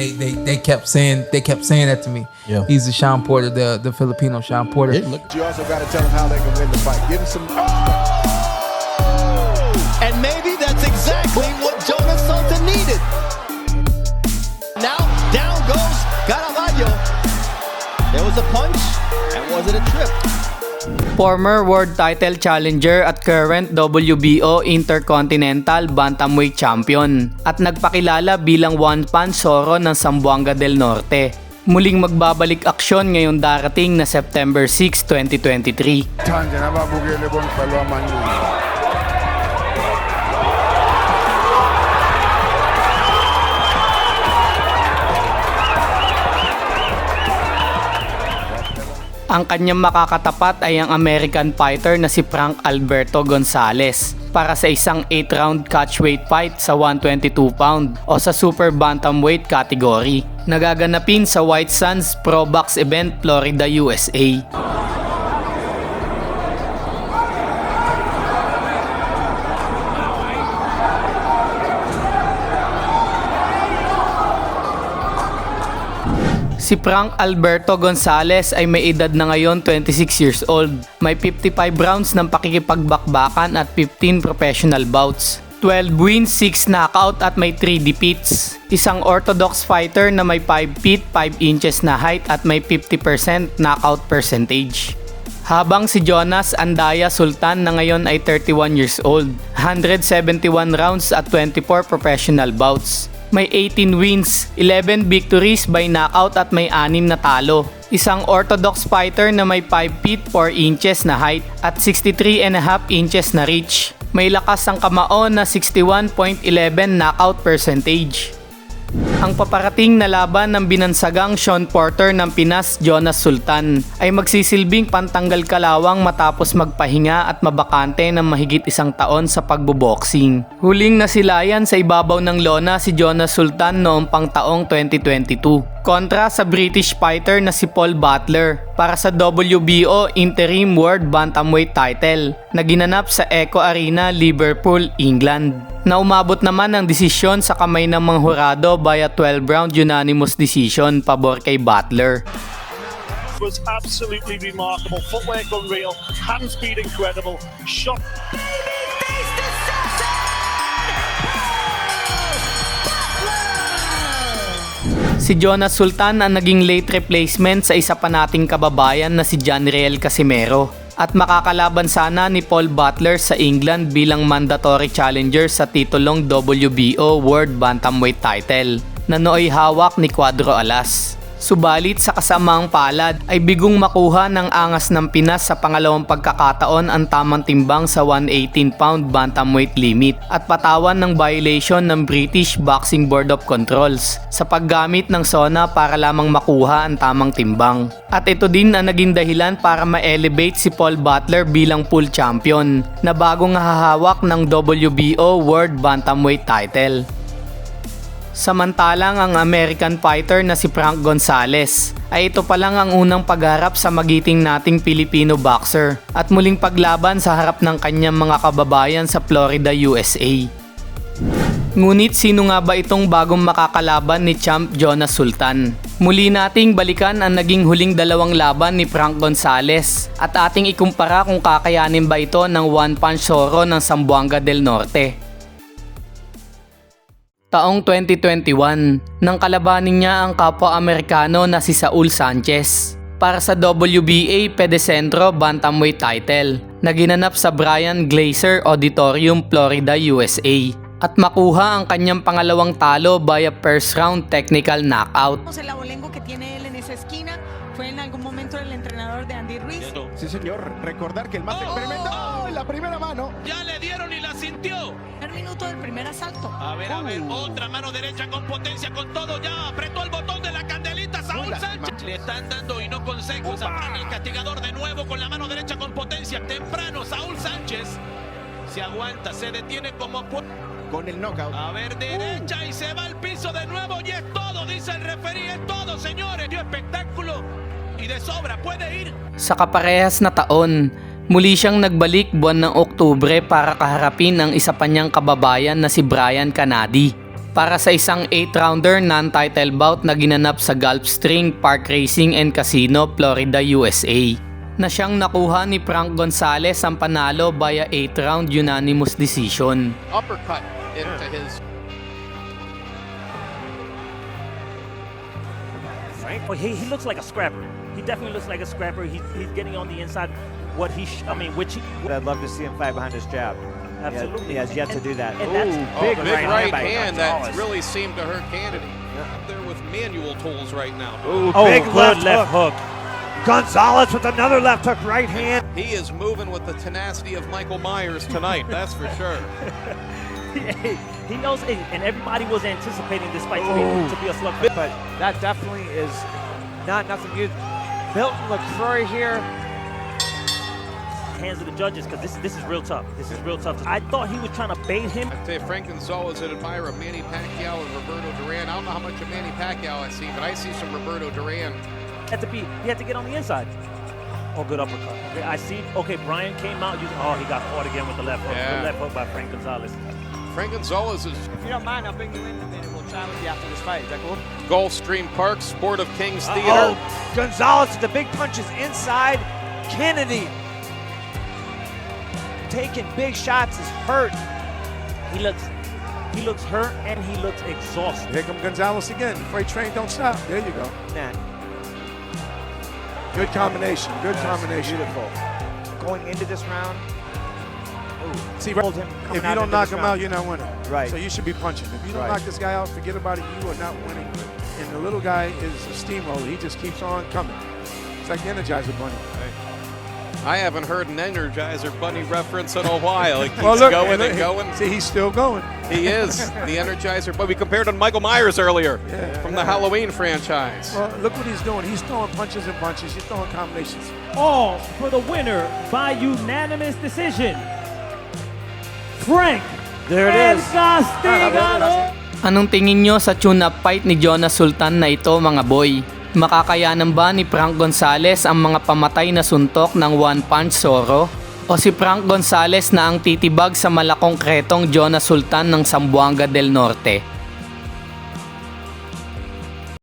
They, they they kept saying they kept saying that to me. Yeah. He's the Sean Porter, the the Filipino Sean Porter. Yeah, look, You also got to tell them how they can win the fight. Give them some. Oh! And maybe that's exactly what Jonas Sultan needed. Now, down goes Caraballo. There was a punch, and was it a trip? Former world title challenger at current WBO Intercontinental Bantamweight Champion at nagpakilala bilang one punch Soro ng Zamboanga del Norte. Muling magbabalik aksyon ngayong darating na September 6, 2023. Ang kanyang makakatapat ay ang American fighter na si Frank Alberto Gonzalez para sa isang 8-round catchweight fight sa 122 pound o sa super bantamweight category. Nagaganapin sa White Sands Pro Box event Florida, USA. Si Frank Alberto Gonzalez ay may edad na ngayon 26 years old. May 55 rounds ng pakikipagbakbakan at 15 professional bouts. 12 wins, 6 knockout at may 3 defeats. Isang orthodox fighter na may 5 feet 5 inches na height at may 50% knockout percentage. Habang si Jonas Andaya Sultan na ngayon ay 31 years old, 171 rounds at 24 professional bouts. May 18 wins, 11 victories by knockout at may 6 na talo. Isang orthodox fighter na may 5 feet 4 inches na height at 63 and a half inches na reach. May lakas ang kamao na 61.11 knockout percentage. Ang paparating na laban ng binansagang Sean Porter ng Pinas Jonas Sultan ay magsisilbing pantanggal kalawang matapos magpahinga at mabakante ng mahigit isang taon sa pagboboxing. Huling nasilayan sa ibabaw ng lona si Jonas Sultan noong pang taong 2022 kontra sa British fighter na si Paul Butler para sa WBO Interim World Bantamweight title na ginanap sa Echo Arena, Liverpool, England. Na umabot naman ang desisyon sa kamay ng mga hurado via 12-round unanimous decision pabor kay Butler. was absolutely remarkable. Footwork unreal, hand speed incredible, shot Si Jonas Sultan ang naging late replacement sa isa pa nating kababayan na si John Riel Casimero at makakalaban sana ni Paul Butler sa England bilang mandatory challenger sa titulong WBO World Bantamweight title na nooy hawak ni Cuadro Alas. Subalit sa kasamang palad ay bigong makuha ng angas ng Pinas sa pangalawang pagkakataon ang tamang timbang sa 118 pound bantamweight limit at patawan ng violation ng British Boxing Board of Controls sa paggamit ng SONA para lamang makuha ang tamang timbang. At ito din ang naging dahilan para ma-elevate si Paul Butler bilang full champion na bagong hahawak ng WBO World Bantamweight title. Samantalang ang American fighter na si Frank Gonzalez ay ito pa lang ang unang pagharap sa magiting nating Filipino boxer at muling paglaban sa harap ng kanyang mga kababayan sa Florida, USA. Ngunit sino nga ba itong bagong makakalaban ni Champ Jonas Sultan? Muli nating balikan ang naging huling dalawang laban ni Frank Gonzalez at ating ikumpara kung kakayanin ba ito ng one punch Soro ng Zamboanga del Norte. Taong 2021, nang kalabanin niya ang kapwa-Amerikano na si Saul Sanchez para sa WBA Pedicentro Bantamweight title na ginanap sa Brian Glazer Auditorium, Florida, USA at makuha ang kanyang pangalawang talo via first round technical knockout. El abolengo que tiene él en esa esquina fue en algún momento el entrenador de Andy Ruiz. Sí, señor. Recordar que el más experimentado en la primera mano. Ya le dieron y la sintió. El minuto del primer asalto. A ver, a ver, otra mano derecha con potencia, con todo ya. Apretó el botón de la candelita Saúl Hola, Sánchez. Le están dando y no consejo. Zafran, el castigador de nuevo con la mano derecha con potencia. Temprano, Saúl Sánchez. Se aguanta, se detiene como puede. Con el knockout. A ver, derecha y se va al piso de nuevo. Y es todo, dice el referí. Es todo, señores. Dio espectáculo. Y de sobra, puede ir. Sa kaparehas na taon, muli siyang nagbalik buwan ng Oktubre para kaharapin ang isa pa niyang kababayan na si Brian Canady. para sa isang 8-rounder non-title bout na ginanap sa Gulfstream Park Racing and Casino, Florida, USA. Na siyang nakuha ni Frank Gonzalez ang panalo via 8-round unanimous decision. uppercut into his Frank, oh, he, he looks like a scrapper. He definitely looks like a scrapper. He's, he's getting on the inside. What he, sh- I mean, which he, I'd love to see him fight behind his jab. absolutely He has yet to do that. And that's oh, big big, right right, hand hand that really seemed to hurt Kennedy. Up there with manual tools right now. Ooh, oh, big good left, hook. hook. Gonzalez with another left hook, right hand. He is moving with the tenacity of Michael Myers tonight, that's for sure. he, he knows, and and everybody was anticipating this fight to be, to be a slugfest. But that definitely is not nothing good. Milton LaCroix here. Hands of the judges, because this this is real tough. This is real tough. I thought he was trying to bait him. I tell you, Frank Gonzalez, an admirer of Manny Pacquiao and Roberto Duran. I don't know how much of Manny Pacquiao I see, but I see some Roberto Duran. Had to be, he had to get on the inside. Oh, good uppercut. Okay, I see. Okay, Brian came out. Using, oh, he got caught again with the left hook. Yeah. The left hook by Frank Gonzalez. Frank Gonzalez is If you don't mind, I'll bring you in and we'll challenge you after this fight. Is that cool? Gulfstream Park, Sport of Kings Oh, Theater. Gonzalez with the big punches inside. Kennedy taking big shots is hurt. He looks, he looks hurt and he looks exhausted. Here come Gonzalez again. Freight train don't stop. There you go. That Good combination. Good combination. beautiful. Going into this round, See, him. if you don't knock him round. out, you're not winning. Right. So you should be punching. If you don't Right. knock this guy out, forget about it. You are not winning. And the little guy is a steamroller. He just keeps on coming. It's like the Energizer Bunny. I haven't heard an Energizer Bunny reference in a while. He keeps Well, look, going look, and going. See, he's still going. He is the Energizer. Bunny. we compared him to Michael Myers earlier Yeah. from the Halloween franchise. Well, look what he's doing. He's throwing punches and bunches. He's throwing combinations. All for the winner by unanimous decision. Frank There it is. Castigado. Anong tingin nyo sa tune-up fight ni Jonas Sultan na ito mga boy? Makakayanan ba ni Frank Gonzalez ang mga pamatay na suntok ng One Punch Soro? O si Frank Gonzalez na ang titibag sa malakong kretong Jonas Sultan ng Sambuanga del Norte?